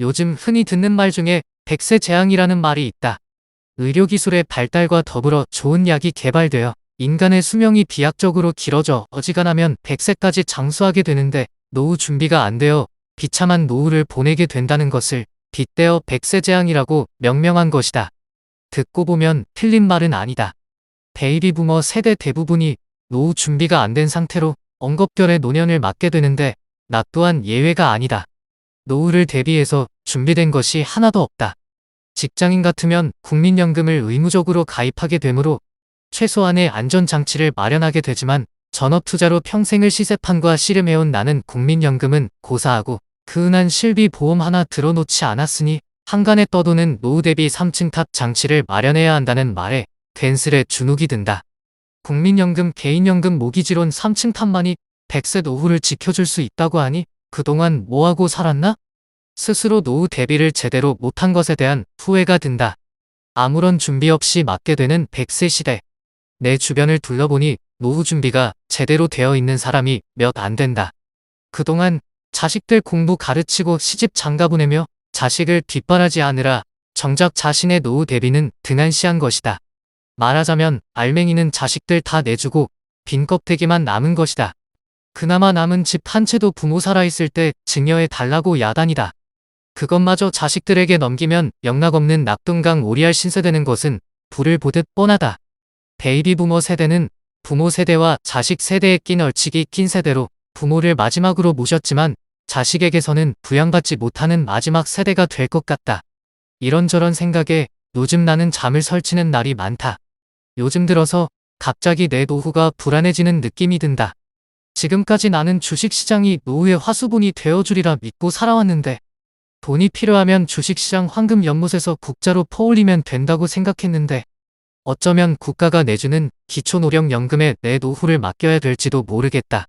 요즘 흔히 듣는 말 중에 백세 재앙이라는 말이 있다. 의료기술의 발달과 더불어 좋은 약이 개발되어 인간의 수명이 비약적으로 길어져 어지간하면 100세까지 장수하게 되는데 노후 준비가 안 되어 비참한 노후를 보내게 된다는 것을 빗대어 백세 재앙이라고 명명한 것이다. 듣고 보면 틀린 말은 아니다. 베이비 부머 세대 대부분이 노후 준비가 안 된 상태로 엉겁결에 노년을 맞게 되는데 나 또한 예외가 아니다. 노후를 대비해서 준비된 것이 하나도 없다. 직장인 같으면 국민연금을 의무적으로 가입하게 되므로 최소한의 안전장치를 마련하게 되지만 전업투자로 평생을 시세판과 씨름해온 나는 국민연금은 고사하고 그 흔한 실비 보험 하나 들어놓지 않았으니 한간에 떠도는 노후 대비 3층 탑 장치를 마련해야 한다는 말에 괜스레 주눅이 든다. 국민연금 개인연금 모기지론 3층 탑만이 100세 노후를 지켜줄 수 있다고 하니 그동안 뭐하고 살았나? 스스로 노후 대비를 제대로 못한 것에 대한 후회가 든다. 아무런 준비 없이 맞게 되는 100세 시대. 내 주변을 둘러보니 노후 준비가 제대로 되어 있는 사람이 몇 안 된다. 그동안 자식들 공부 가르치고 시집 장가 보내며 자식을 뒷바라지 하느라 정작 자신의 노후 대비는 등한시한 것이다. 말하자면 알맹이는 자식들 다 내주고 빈 껍데기만 남은 것이다. 그나마 남은 집 한 채도 부모 살아있을 때 증여해 달라고 야단이다. 그것마저 자식들에게 넘기면 영락없는 낙동강 오리알 신세되는 것은 불을 보듯 뻔하다. 베이비 부모 세대는 부모 세대와 자식 세대에 낀 얼치기 낀 세대로 부모를 마지막으로 모셨지만 자식에게서는 부양받지 못하는 마지막 세대가 될 것 같다. 이런저런 생각에 요즘 나는 잠을 설치는 날이 많다. 요즘 들어서 갑자기 내 노후가 불안해지는 느낌이 든다. 지금까지 나는 주식시장이 노후의 화수분이 되어주리라 믿고 살아왔는데 돈이 필요하면 주식시장 황금 연못에서 국자로 퍼올리면 된다고 생각했는데 어쩌면 국가가 내주는 기초노령연금에 내 노후를 맡겨야 될지도 모르겠다.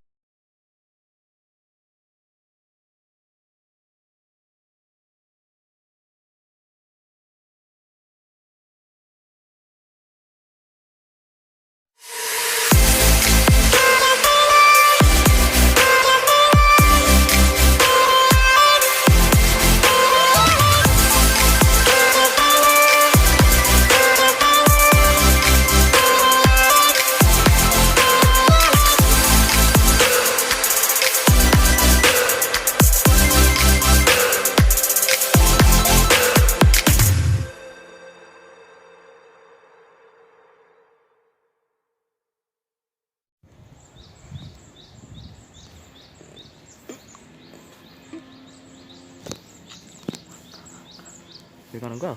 가는 거야?